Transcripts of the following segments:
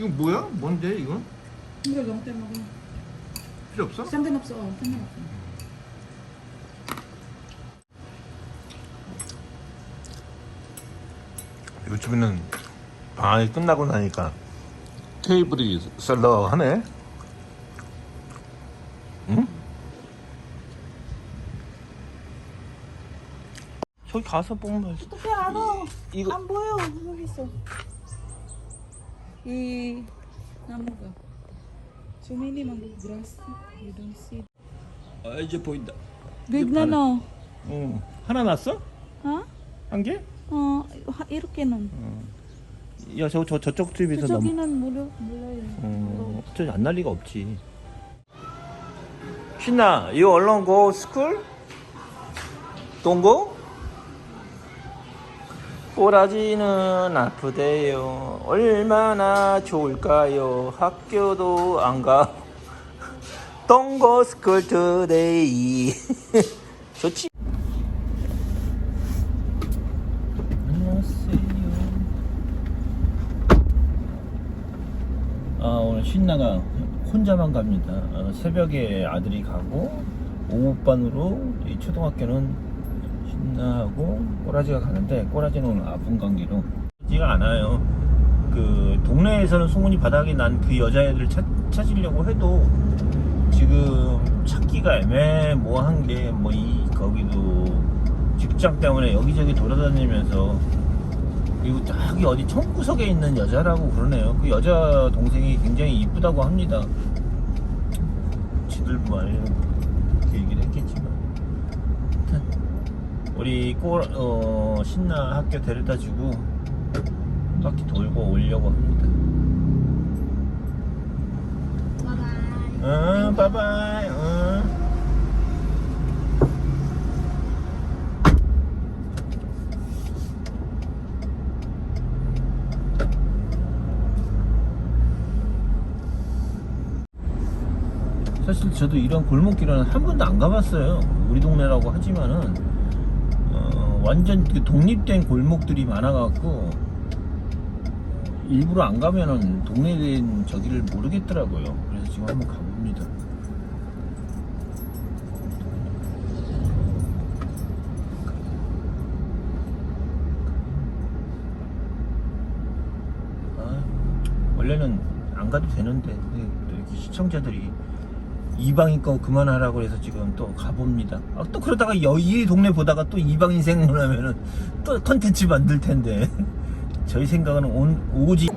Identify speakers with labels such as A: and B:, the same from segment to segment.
A: 이거 뭐야? 뭔데 이건?
B: 이거 너무 때 먹어.
A: 필요 없어?
B: 상관없어. 어, 상관없어.
A: 요즘에는 방학이 끝나고 나니까 테이블이 썰렁하네. 응? 저기 가서 보면
B: 어떻게 알아?
A: 이거
B: 안 보여. 여기 있어. 이 나무가. grass. You don't see.
A: 아, 이제 보인다.
B: Big na no.
A: 응. 하나 났어?
B: 어?
A: 한 개?
B: 어, 하- 이렇게는.
A: 야, 저, 저 저쪽 집에서 너무
B: 저기는 무려 몰라요.
A: 어, 저기 안날 리가 없지. 신나, you alone go school? Don't go? 꼬라지는 아프대요. 얼마나 좋을까요? 학교도 안 가. Go school today. 좋지? 안녕하세요. 아, 오늘 신나가 혼자만 갑니다. 어, 새벽에 아들이 가고 오후반으로 이 초등학교는 신나하고 꼬라지가 가는데 꼬라지는 아픈 관계로 지가 않아요. 그 동네에서는 소문이 바닥이 난 그 여자애들 찾, 찾으려고 해도 지금 찾기가 애매모호한 게 뭐 이 거기도 직장 때문에 여기저기 돌아다니면서 그리고 저기 어디 청구석에 있는 여자라고 그러네요. 그 여자 동생이 굉장히 이쁘다고 합니다. 지들 그렇게 얘기를 했겠지만. 우리 꼬, 어, 신나 학교 데려다 주고 한 바퀴 돌고 오려고 합니다. 응, 바이바이. 응. 사실 저도 이런 골목길은 한 번도 안 가봤어요. 우리 동네라고 하지만은 어, 완전 그 독립된 골목들이 많아갖고 일부러 안 가면은 대한 저기를 모르겠더라고요. 그래서 지금 한번 가봅니다. 아, 원래는 안 가도 되는데 또 이렇게 시청자들이 이방인 거 그만하라고 해서 지금 또 가봅니다. 아, 또 그러다가 여이 동네 보다가 또 이방인 생각나면은 또 컨텐츠 만들 텐데 저희 생각은 온, 오직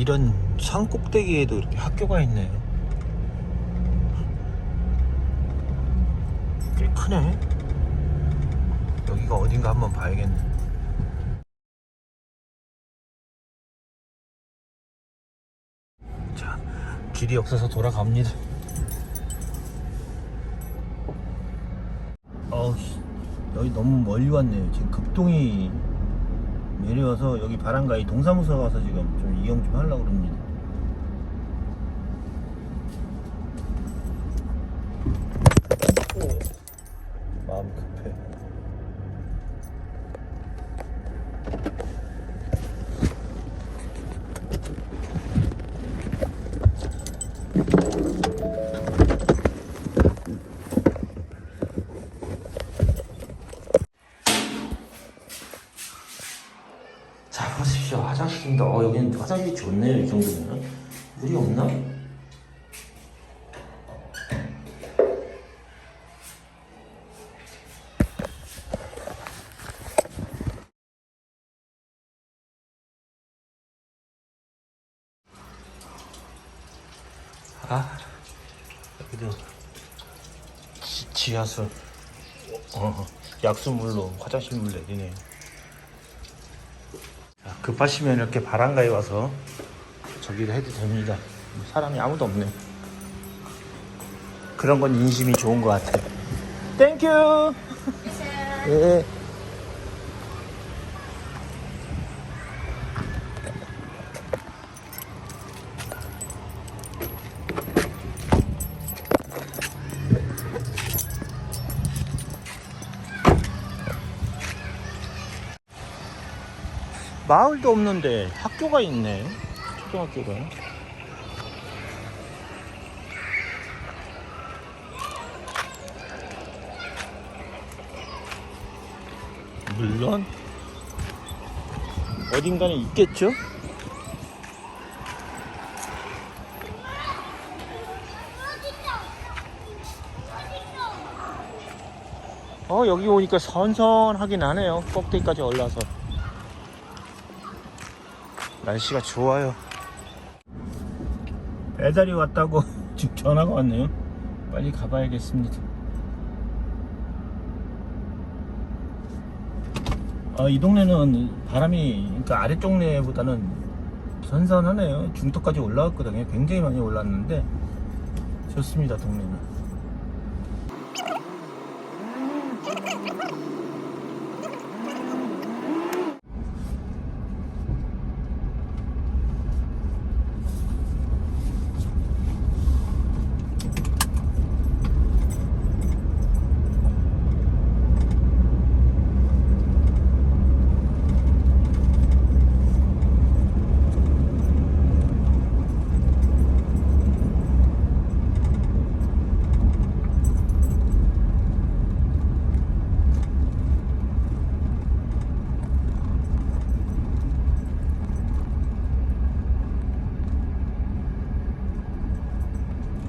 A: 이런 산 꼭대기에도 이렇게 학교가 있네요 꽤 크네. 여기가 어딘가 한번 봐야겠네. 자, 길이 없어서 돌아갑니다. 어우, 씨, 여기 너무 멀리 왔네요. 지금 급동이 내려와서 여기 바람가 이 동사무소 가서 지금 좀 이용 좀 하려고 그럽니다. 마음 급해. 자, 보십시오. 화장실입니다. 어, 여기는 화장실이 좋네요. 이 정도면. 물이 없나? 아 여기도 지, 지하수 어, 약수물로 화장실 물 내리네요 자, 급하시면 이렇게 바람가에 와서 저기도 해도 됩니다. 사람이 아무도 없네. 그런 건 인심이 좋은 것 같아. 땡큐 예. 마을도 없는데 학교가 있네. 초등학교가. 물론 어딘가는 있겠죠? 어 여기 오니까 선선하긴 하네요 꼭대기까지 올라서 날씨가 좋아요. 배달이 왔다고 지금 전화가 왔네요. 빨리 가봐야겠습니다. 아, 이 동네는 바람이 그러니까 아래쪽 동네보다는 선선하네요. 중턱까지 올라왔거든요. 굉장히 많이 올랐는데 좋습니다, 동네는.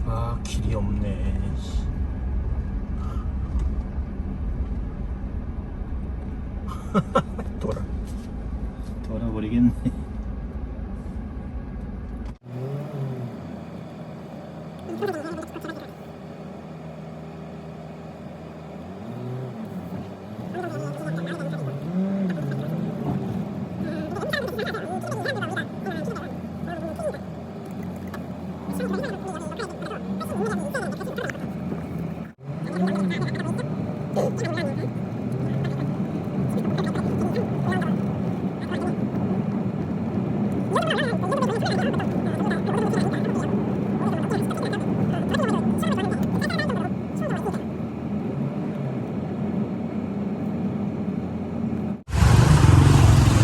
A: 아, 길이 없네. 씨. 돌아. 돌아버리겠네.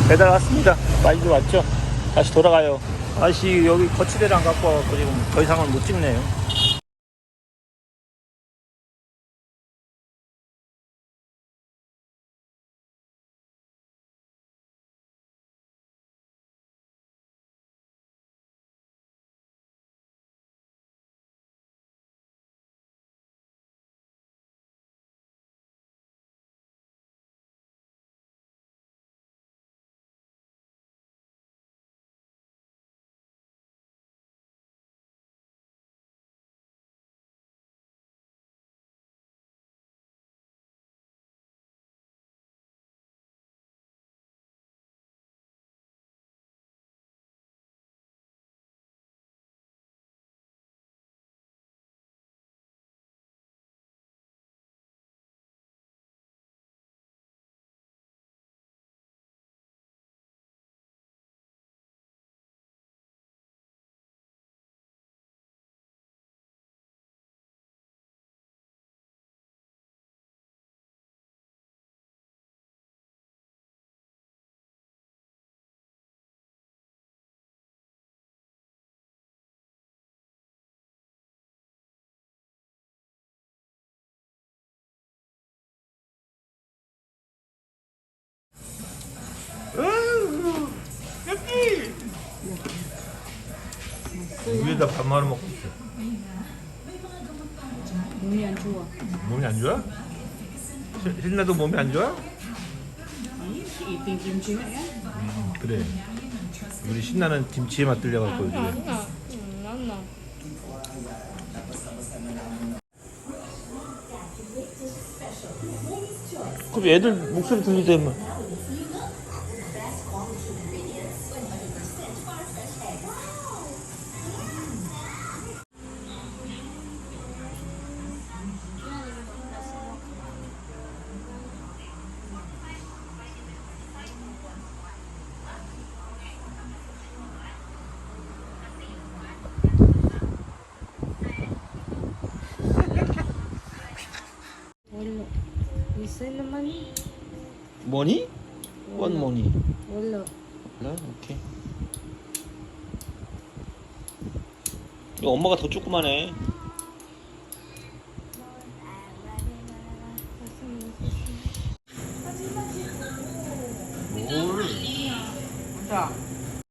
A: 배달 왔습니다. 많이들 왔죠? 다시 돌아가요. 아씨 여기 거치대를 안 갖고 와서 지금 더 이상은 못 찍네요. 위에다 밥 말아 먹고 있어.
B: 몸이 안 좋아.
A: 몸이 안 좋아? 신- 신나도 몸이 안 좋아?
B: Kimchi na yan.
A: 그래. 우리 신나는 김치에 맛들려 갖고 요즘에.
C: 응, 안 나.
A: 그럼 애들 목소리 들리대면
C: Isa naman.
A: 뭐니? 원 뭐니?
C: Wala.
A: 그래 오케이 이거 엄마가 더 조그만해